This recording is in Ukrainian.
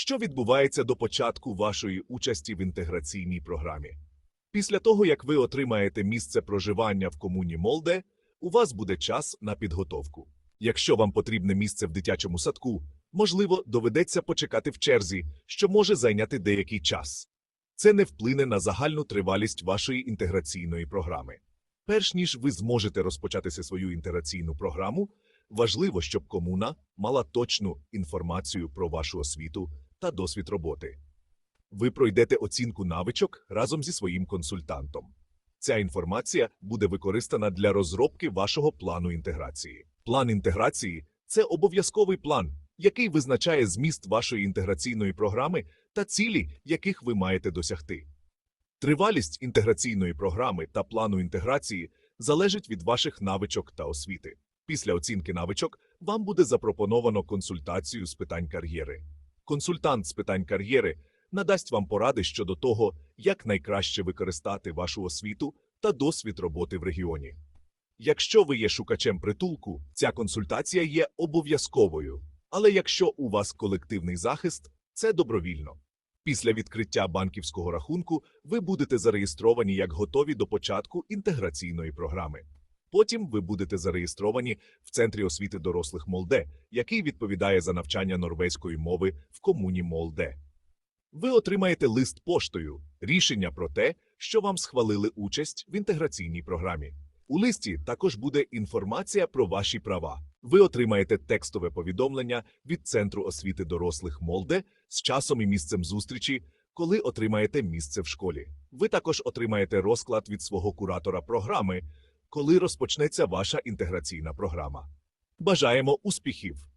що відбувається до початку вашої участі в інтеграційній програмі. Після того, як ви отримаєте місце проживання в комуні Молде, у вас буде час на підготовку. Якщо вам потрібне місце в дитячому садку, можливо, доведеться почекати в черзі, що може зайняти деякий час. Це не вплине на загальну тривалість вашої інтеграційної програми. Перш ніж ви зможете розпочатися свою інтеграційну програму, важливо, щоб комуна мала точну інформацію про вашу освіту та досвід роботи. Ви пройдете оцінку навичок разом зі своїм консультантом. Ця інформація буде використана для розробки вашого плану інтеграції. План інтеграції це обов'язковий план, який визначає зміст вашої інтеграційної програми та цілі, яких ви маєте досягти. Тривалість інтеграційної програми та плану інтеграції залежить від ваших навичок та освіти. Після оцінки навичок вам буде запропоновано консультацію з питань кар'єри. Консультант з питань кар'єри надасть вам поради щодо того, як найкраще використати вашу освіту та досвід роботи в регіоні. Якщо ви є шукачем притулку, ця консультація є обов'язковою. Але якщо у вас колективний захист, це добровільно. Після відкриття банківського рахунку ви будете зареєстровані як готові до початку інтеграційної програми. Потім ви будете зареєстровані в Центрі освіти дорослих Молде, який відповідає за навчання норвезької мови в комуні Молде. Ви отримаєте лист поштою, рішення про те, що вам схвалили участь в інтеграційній програмі. У листі також буде інформація про ваші права. Ви отримаєте текстове повідомлення від Центру освіти дорослих Молде з часом і місцем зустрічі, коли отримаєте місце в школі. Ви також отримаєте розклад від свого куратора програми, коли розпочнеться ваша інтеграційна програма. Бажаємо успіхів!